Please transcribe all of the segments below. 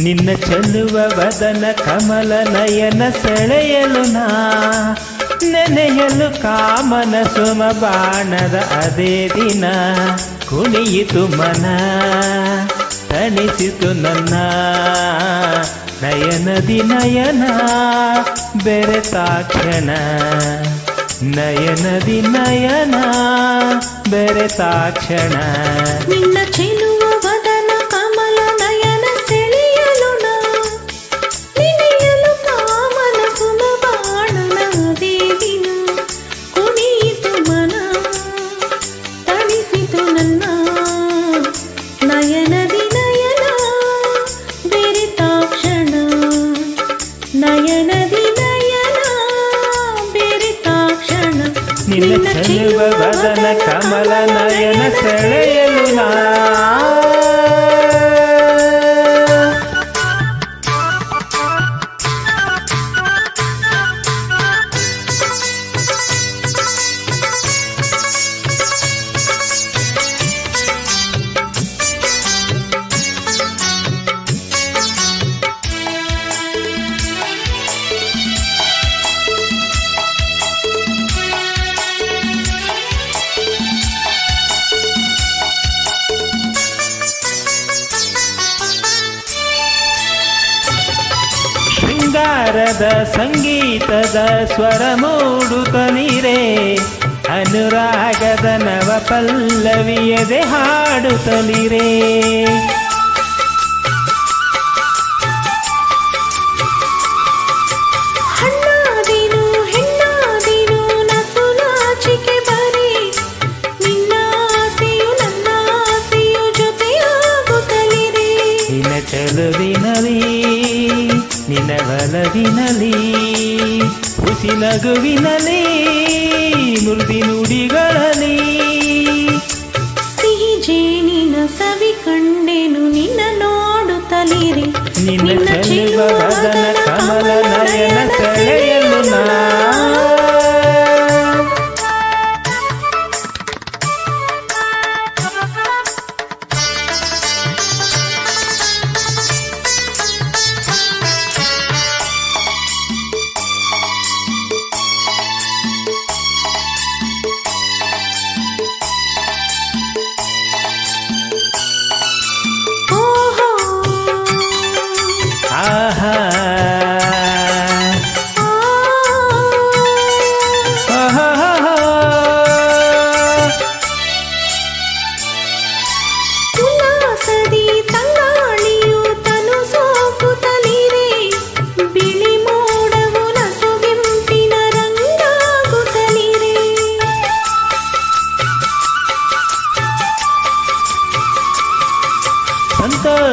ನಿನ್ನ ಚೆಲ್ಲುವ ವದನ ಕಮಲ ನಯನ ಸೆಳೆಯಲು ನಾ. ನೆನೆಯಲು ಕಾಮನ ಸುಮ ಬಾಣದ ಅದೇ ದಿನ. ಕುಣಿಯಿತು ಮನ, ತಣಿಸಿತು ನನ್ನ. ನಯನದಿ ನಯನ ಬೆರೆತಾಕ್ಷಣ. ನಯನದಿ ನಯನ ಬೆರೆತಾಕ್ಷಣ. ನಿನ್ನ ನಿನ್ನ ಚೆಲುವ ವದನ ಕಮಲ ನಯನ ಸೆಳೆಯಲು ನಾ ಶೃಂಗಾರದ ಸಂಗೀತದ ಸ್ವರ ಮೂಡುತ್ತಲಿರೆ ಅನುರಾಗದ ನವ ಪಲ್ಲವಿಯದೆ ಹಾಡುತ್ತಲಿರೇ ಹಣ್ಣಾದೀನು ಬಲವಿನಲಿ ಹುಸಿ ನಗುವಿನಲಿ ಮೃದಿ ನುಡಿಗಳಲ್ಲಿ ಸಿಹಿ ಜೇನಿನ ಸವಿ ಕಂಡೆನು ನಿನ್ನ ನೋಡುತ್ತಲಿರೆ ನಿನ್ನ ಚೆಲುವ ಕಮಲ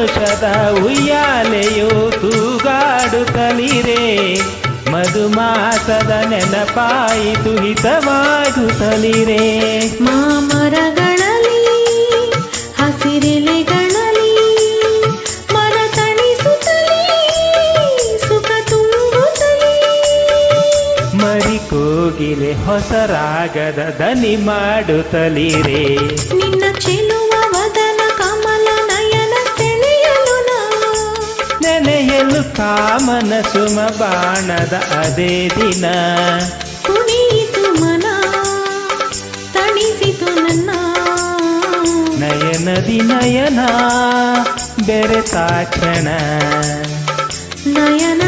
ಸಂತೋಷದ ಉಯ್ಯಾಲೆಯು ತೂಗಾಡುತ್ತಲಿರೆ ಮಧುಮಾಸದ ನೆನಪಾಯಿತು ಹಿತವಾಗುತ್ತಲಿರೆ. ಮಾಮರಗಳಲ್ಲಿ ಹಸಿರೆಲೆಗಳಲ್ಲಿ ಮರ ತಣಿಸುತ್ತಲಿ ಸುಖ ತುಂಬುತ್ತಲಿ. ಮರಿ ಕೋಗಿಲೆ ಹೊಸ ರಾಗದ ದನಿ ಮಾಡುತ್ತಲಿರೆ. ನಿನ್ನ ಚೆಲುವ ನೆನೆಯಲು ಕಾಮನ ಸುಮ ಬಾಣದ ಅದೇ ದಿನ. ಕುಣಿಯಿತು ಮನ ತಣಿಸಿತು ನನ್ನ. ನಯನದಿ ನಯನ ಬೆರೆತಾಕ್ಷಣ ನಯನ